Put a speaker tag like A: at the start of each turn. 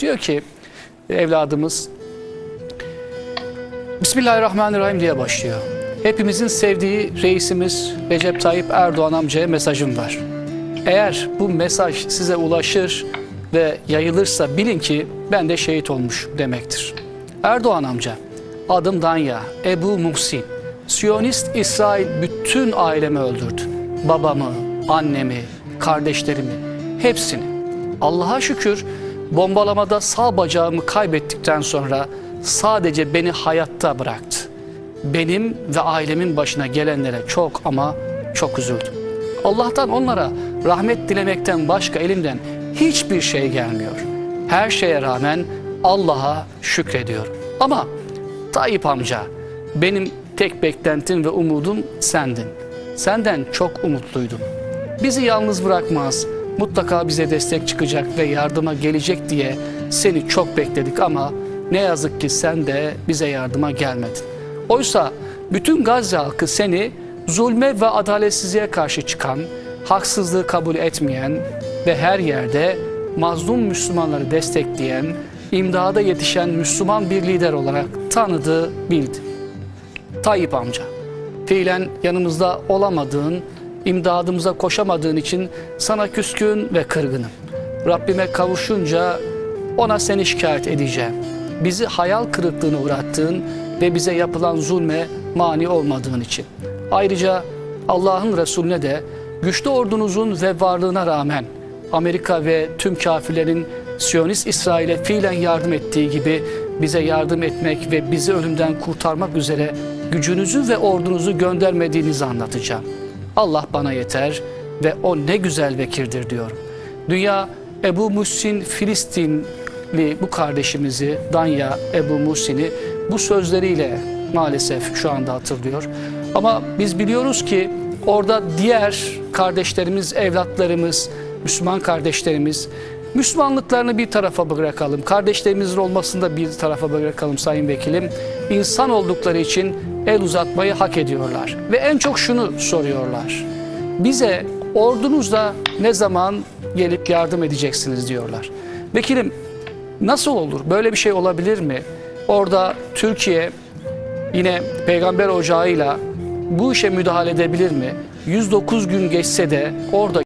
A: Diyor ki evladımız Bismillahirrahmanirrahim diye başlıyor. Hepimizin sevdiği reisimiz Recep Tayyip Erdoğan amcaya mesajım var. Eğer bu mesaj size ulaşır ve yayılırsa bilin ki ben de şehit olmuş demektir. Erdoğan amca, adım Danya, Ebu Muhsin, Siyonist İsrail bütün ailemi öldürdü. Babamı, annemi, kardeşlerimi, hepsini. Allah'a şükür bombalamada sağ bacağımı kaybettikten sonra sadece beni hayatta bıraktı. Benim ve ailemin başına gelenlere çok ama çok üzüldüm. Allah'tan onlara rahmet dilemekten başka elimden hiçbir şey gelmiyor. Her şeye rağmen Allah'a şükrediyorum. Ama Tayyip amca benim tek beklentim ve umudum sendin. Senden çok umutluydum. Bizi yalnız bırakmaz, mutlaka bize destek çıkacak ve yardıma gelecek diye seni çok bekledik ama ne yazık ki sen de bize yardıma gelmedin. Oysa bütün Gazze halkı seni zulme ve adaletsizliğe karşı çıkan, haksızlığı kabul etmeyen ve her yerde mazlum Müslümanları destekleyen, imdada yetişen Müslüman bir lider olarak tanıdı, bildi. Tayyip amca, fiilen yanımızda olamadığın, imdadımıza koşamadığın için sana küskün ve kırgınım. Rabbime kavuşunca ona seni şikayet edeceğim. Bizi hayal kırıklığına uğrattığın ve bize yapılan zulme mani olmadığın için. Ayrıca Allah'ın Resulüne de güçlü ordunuzun ve varlığına rağmen Amerika ve tüm kafirlerin Siyonist İsrail'e fiilen yardım ettiği gibi bize yardım etmek ve bizi ölümden kurtarmak üzere gücünüzü ve ordunuzu göndermediğinizi anlatacağım. Allah bana yeter ve o ne güzel vekildir diyorum. Dünya Ebu Muhsin Filistinli bu kardeşimizi Danya Ebu Muhsin'i bu sözleriyle maalesef şu anda hatırlıyor. Ama biz biliyoruz ki orada diğer kardeşlerimiz, evlatlarımız, Müslüman kardeşlerimiz Müslümanlıklarını bir tarafa bırakalım. Kardeşlerimizin olmasını da bir tarafa bırakalım Sayın Vekilim. İnsan oldukları için el uzatmayı hak ediyorlar. Ve en çok şunu soruyorlar. Bize ordunuzla ne zaman gelip yardım edeceksiniz diyorlar. Vekilim nasıl olur? Böyle bir şey olabilir mi? Orada Türkiye yine peygamber ocağıyla bu işe müdahale edebilir mi? 109 gün geçse de orada